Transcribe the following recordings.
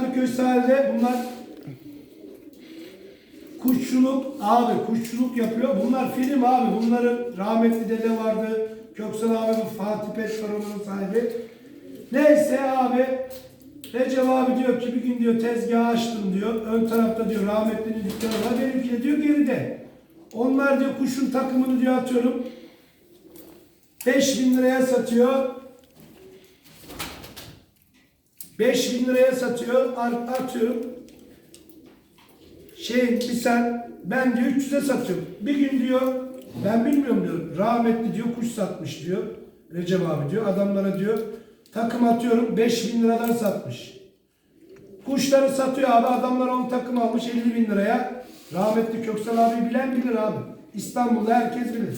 Kadıköy sahilde bunlar kuşçuluk abi kuşçuluk yapıyor. Bunlar film abi. Bunların rahmetli dede vardı. Köksal abi bu Fatih Pet Karaman'ın sahibi. Neyse abi Recep abi diyor ki bir gün diyor tezgah açtım diyor. Ön tarafta diyor rahmetlinin dükkanı var. Benimki de diyor geride. Onlar diyor kuşun takımını diyor atıyorum. 5000 liraya satıyor. 5000 liraya satıyor. Ar- Atıyorum. Şey misal ben diyor 300'e satıyorum. Bir gün diyor ben bilmiyorum diyor. Rahmetli diyor kuş satmış diyor. Recep abi diyor. Adamlara diyor takım atıyorum 5000 liradan satmış. Kuşları satıyor abi. Adamlar on takım almış 50 bin liraya. Rahmetli Köksal abi bilen bilir abi. İstanbul'da herkes bilir.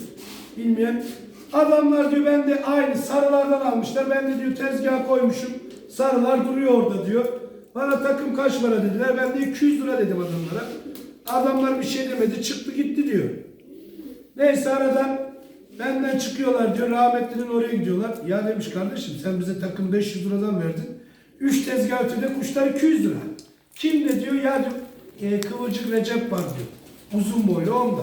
Bilmeyen. Adamlar diyor ben de aynı sarılardan almışlar. Ben de diyor tezgaha koymuşum. Sarılar duruyor orada diyor. Bana takım kaç para dediler. Ben de 200 lira dedim adamlara. Adamlar bir şey demedi. Çıktı gitti diyor. Neyse aradan benden çıkıyorlar diyor. Rahmetlinin oraya gidiyorlar. Ya demiş kardeşim sen bize takım 500 liradan verdin. 3 tezgah ötede kuşlar 200 lira. Kim de diyor ya diyor e, Kıvırcık Recep var diyor. Uzun boylu onda.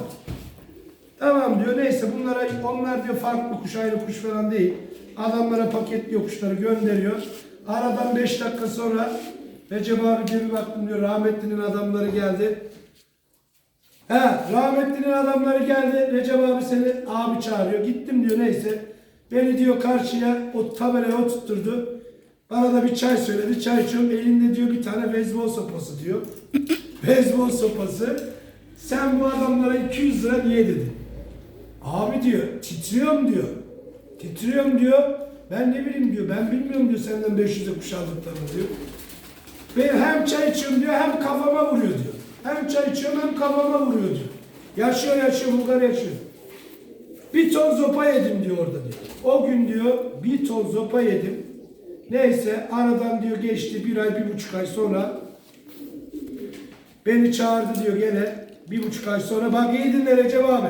Tamam diyor neyse bunlara onlar diyor farklı kuş ayrı kuş falan değil. Adamlara paketliyor kuşları gönderiyor. Aradan 5 dakika sonra Recep abi bir baktım diyor rahmetlinin adamları geldi. He, rahmetlinin adamları geldi. Recep abi seni abi çağırıyor. Gittim diyor neyse. Beni diyor karşıya o tabelaya oturtturdu. Bana da bir çay söyledi. Çay içiyorum. Elinde diyor bir tane beyzbol sopası diyor. beyzbol sopası. Sen bu adamlara 200 lira niye dedi. Abi diyor titriyorum diyor. Titriyorum diyor. Ben ne bileyim diyor. Ben bilmiyorum diyor senden 500'e kuş aldıklarını diyor. Ben hem çay içiyorum diyor hem kafama vuruyor diyor. Hem çay içiyorum hem kafama vuruyor diyor. Yaşıyor yaşıyor Bulgar yaşıyor. Bir ton zopa yedim diyor orada diyor. O gün diyor bir ton zopa yedim. Neyse aradan diyor geçti bir ay bir buçuk ay sonra beni çağırdı diyor gene bir buçuk ay sonra bak iyi dinle Recep abi.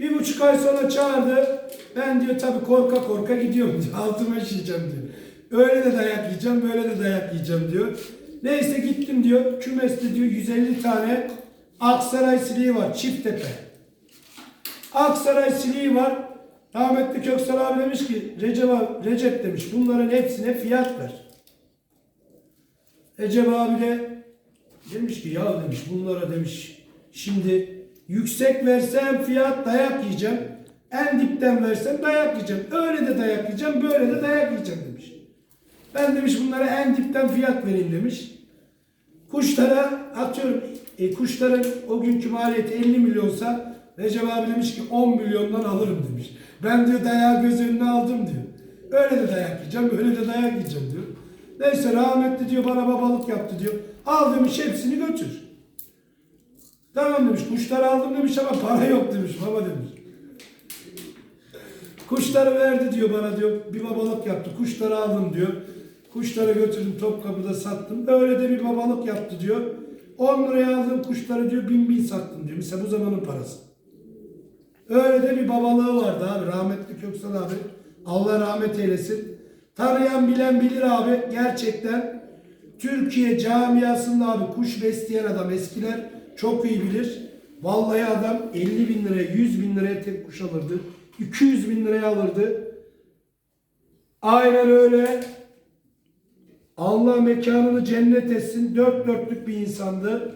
Bir buçuk ay sonra çağırdı. Ben diyor tabii korka korka gidiyorum diyor. Altıma işeyeceğim diyor. Öyle de dayak yiyeceğim, böyle de dayak yiyeceğim diyor. Neyse gittim diyor. Kümeste diyor 150 tane Aksaray sineği var. Çift tepe. Aksaray sineği var. Rahmetli Köksal abi demiş ki Recep, abi, Recep demiş bunların hepsine fiyat ver. Recep abi de demiş ki ya demiş bunlara demiş şimdi yüksek versem fiyat dayak yiyeceğim. En dipten versem dayak yiyeceğim. Öyle de dayak yiyeceğim, böyle de dayak yiyeceğim demiş. Ben demiş bunlara en dipten fiyat vereyim demiş. Kuşlara atıyorum e, kuşların o günkü maliyeti 50 milyonsa Recep abi demiş ki 10 milyondan alırım demiş. Ben diyor dayağı göz önüne aldım diyor. Öyle de dayak yiyeceğim, böyle de dayak yiyeceğim diyor. Neyse rahmetli diyor bana babalık yaptı diyor. Al demiş hepsini götür. Tamam demiş kuşları aldım demiş ama para yok demiş baba demiş. Kuşları verdi diyor bana diyor. Bir babalık yaptı. Kuşları aldım diyor. Kuşları götürdüm Topkapı'da sattım. Öyle de bir babalık yaptı diyor. 10 liraya aldığım kuşları diyor bin bin sattım diyor. Mesela bu zamanın parası. Öyle de bir babalığı vardı abi. Rahmetli Köksal abi. Allah rahmet eylesin. Tanıyan bilen bilir abi. Gerçekten Türkiye camiasında abi kuş besleyen adam eskiler çok iyi bilir. Vallahi adam 50 bin liraya 100 bin liraya tek kuş alırdı. 200 bin liraya alırdı. Aynen öyle. Allah mekanını cennet etsin. Dört dörtlük bir insandı.